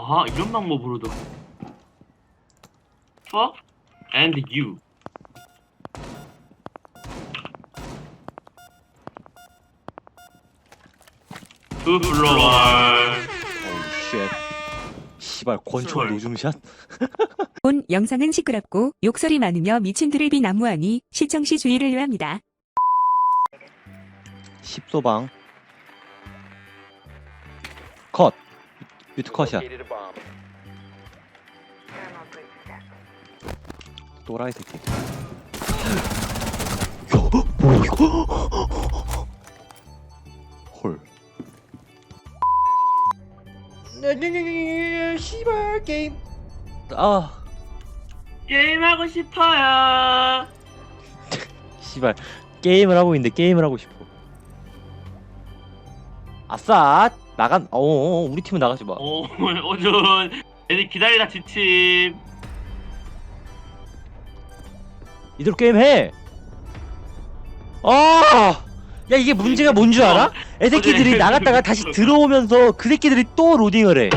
아 이런 방법으로도. fuck and you. 쉣. 씨발 권총. 노중샷? 본 영상은 시끄럽고 욕설이 많으며 미친들을 비난무하니 시청 시 주의를 요합니다. 10소방. 컷 뮤트 컷이야. 또라이 새끼. 야 뭐야 이거 헐. 씨발 게임. 아. 게임하고 싶어요. 씨발 게임을 하고 있는데 게임을 하고 싶어. 아싸 나간 어 우리 팀은 나가지 마. 오 오준 애들 기다리다 지침 이대로 게임 해! 아! 야 이게 문제가 뭔 줄 알아? 애새끼들이 나갔다가 다시 들어오면서 그 새끼들이 또 로딩을 해.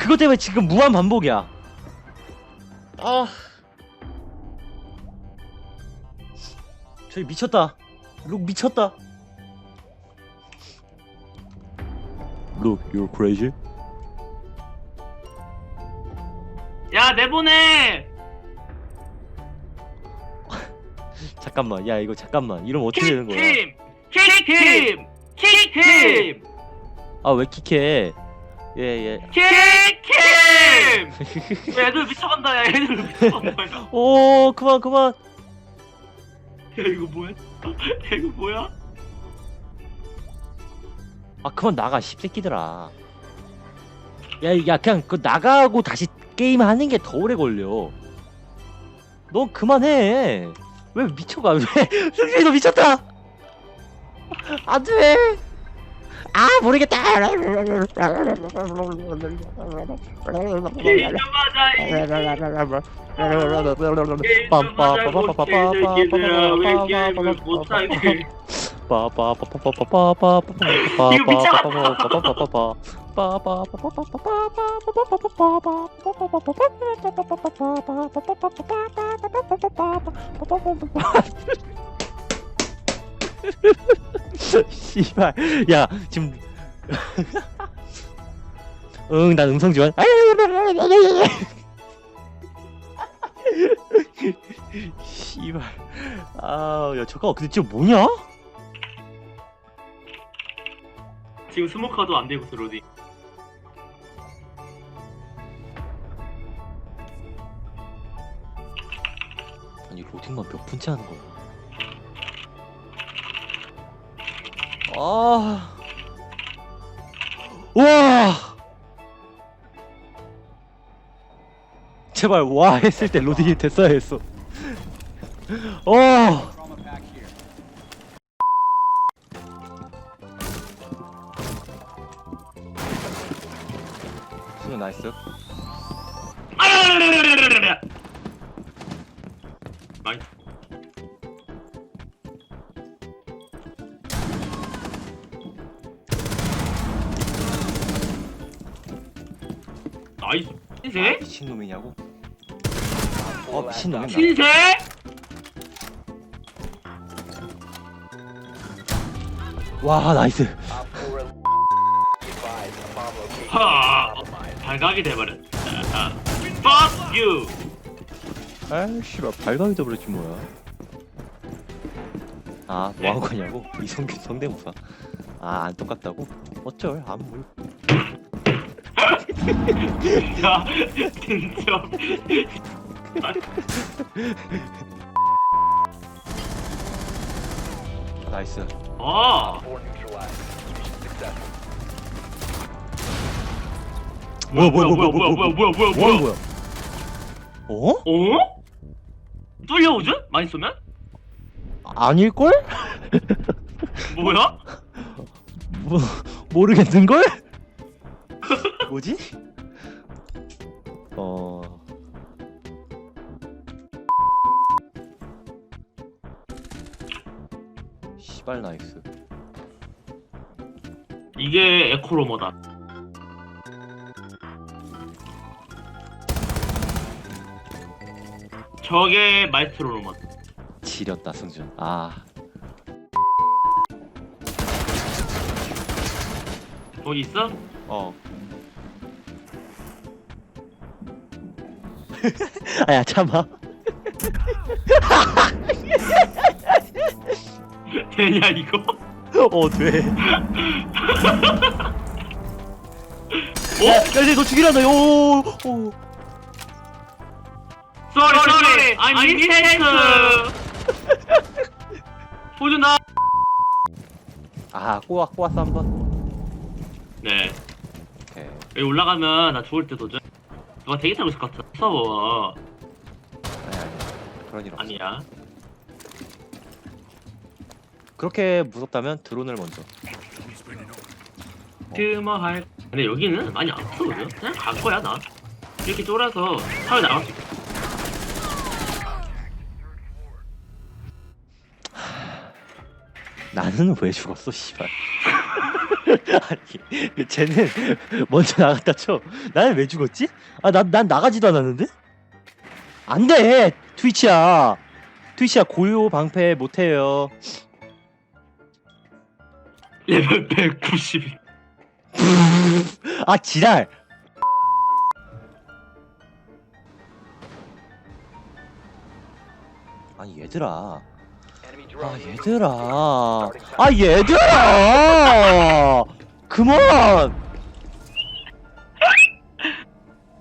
그것 때문에 지금 무한 반복이야. 아. 저기 미쳤다. 룩 미쳤다 Look, you're crazy? 야 내보내 잠깐만, 야 이거 잠깐만, 이러면 어떻게 되는 거야? 킥힘 킥힘 킥힘 아왜 킥해? 예 예. 킥힘 야, 애들 미쳐간다 야 애들 미쳐간다 야 오 그만 그만. 이거 뭐야 야, 이거 뭐야 아 그만 나가 씹새끼들아. 야, 야 그냥 그 나가고 다시 게임 하는 게 더 오래 걸려. 넌 그만해. 왜 미쳐가? 왜? 승진이 너 미쳤다. 안 돼. 아 모르겠다. 못하게 씨발. 야 지금. 응난 음성 지원. 씨발. 아야 잠깐 근데 지금 뭐냐? 지금 스모커도 안 되고 로딩 아니 로딩만 몇 분째 하는 거야. 아. 와! 제발 와 했을 때 로딩이 됐어야 했어. 어 있어? 아이. 나이스 놈이냐고? 어 미친놈이다 흰색? 와 나이스 하 발각이 돼버렸다. 아, Fuck you! 아 씨발 발광이 돼버렸지 뭐야. 아 뭐하는 거냐고? 이성균 성대모사. 아 안 똑같다고? 어쩔 안물. 야 진짜. 나이스. 아 뭐야 뭐야, 뭐야 뭐야 뭐야 뭐야 뭐야 뭐야 뭐야 뭐야 어? 어? 뚫려 오준? 많이 쏘면? 아닐걸? 뭐야? 뭐 모르겠는걸? 뭐지? 어 시발 나이스 이게 에코로머다 저게 마이스트로로만. 지렸다 승준 아 거기 있어? 어. 아야 참아. 되냐 이거? 어 돼. 오! 야 이제 너 죽이란다. 오. 오. Sorry, sorry, I'm mistake. 호준아. 아 꼬아 꼬았어 한 번. 네. 오케이. 여기 올라가면 나 죽을 때 도전. 누가 대기 타고 있을 것 같아. 무서워. 아니 아니. 그런 일 없어. 아니야. 그렇게 무섭다면 드론을 먼저. 트머 할. 근데 여기는 많이 안 무서거든. 그냥 갈 거야 나. 이렇게 쫄아서 사회 나갈 수 있어. 나는 왜 죽었어 씨발. 아니 쟤는 먼저 나갔다 쳐. 나는 왜 죽었지? 아난 난 나가지도 않았는데? 안 돼. 트위치야. 트위치야 고요 방패 못해요. 레벨 190. 아 지랄. 아니 얘들아. 아 얘들아. 아 얘들아. 그만.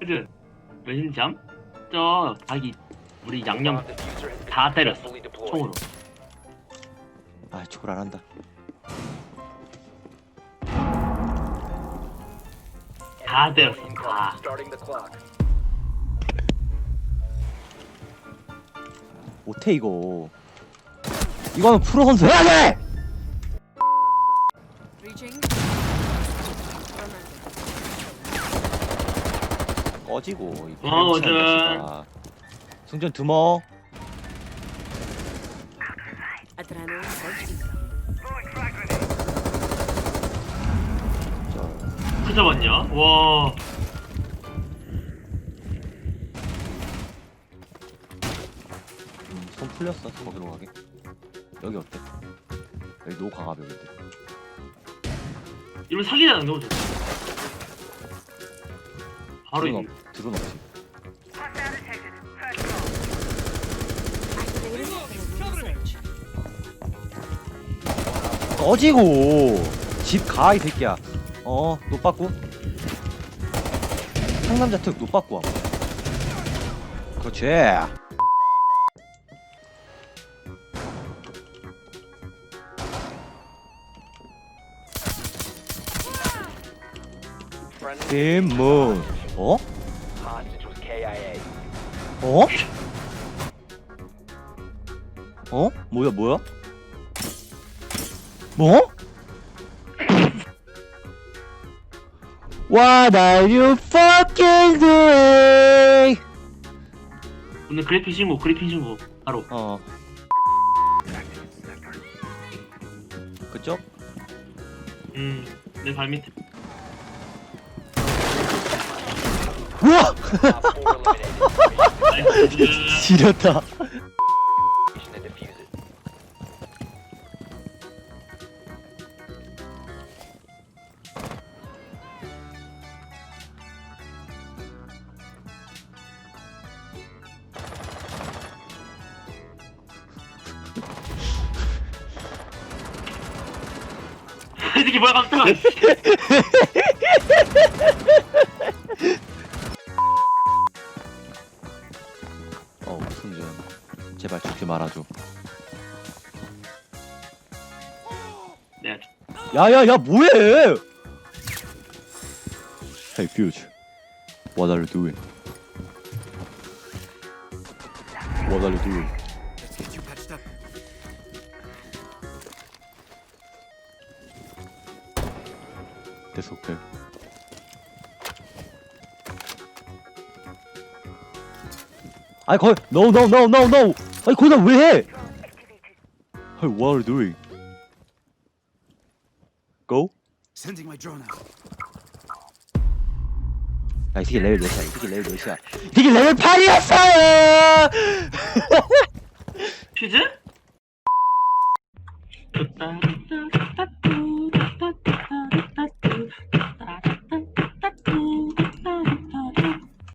호준. 왼잠? 저 자기 우리 양념 다 때렸어. 총으로. 아 저걸 안 한다. 다 때렸어. 다. 못해 이거. 이거는 프로 선수 해야 돼. 꺼지고 이 어, 자식아. 승전. 저 찾아봤냐? 와. 음, 손 풀렸어 거기로 가게. 여기 어때? 여기 노 강화벽인데. 이러면 사기자는 거죠. 바로 드론 이 없, 드론 없지. 꺼지고 집 가 이 새끼야. 어, 노 빠꾸. 상남자 특노 빠꾸. 그렇지. 김문. 어? 어? 어? 뭐야 뭐야? 뭐? What are you fucking doing? 오늘 그래픽 신고, 그래픽 신고. 바로. 어. 그쪽? 음, 내 발 밑에. 지렸다. 이 새끼 뭐야 깜짝아. 승준. 제발 죽지 말아줘. 네. 야야야 뭐해? Hey Fuge, what are you doing? What are you doing? That's okay. 아니 거기 no no no no no 아니 거기다 왜 해? Hey, what are you doing? Go. Sending my drone out. 야, 이 새끼 레벨 몇이야? 이 새끼 레벨 몇이야? 이 새끼 레벨 8이었어! 피즈?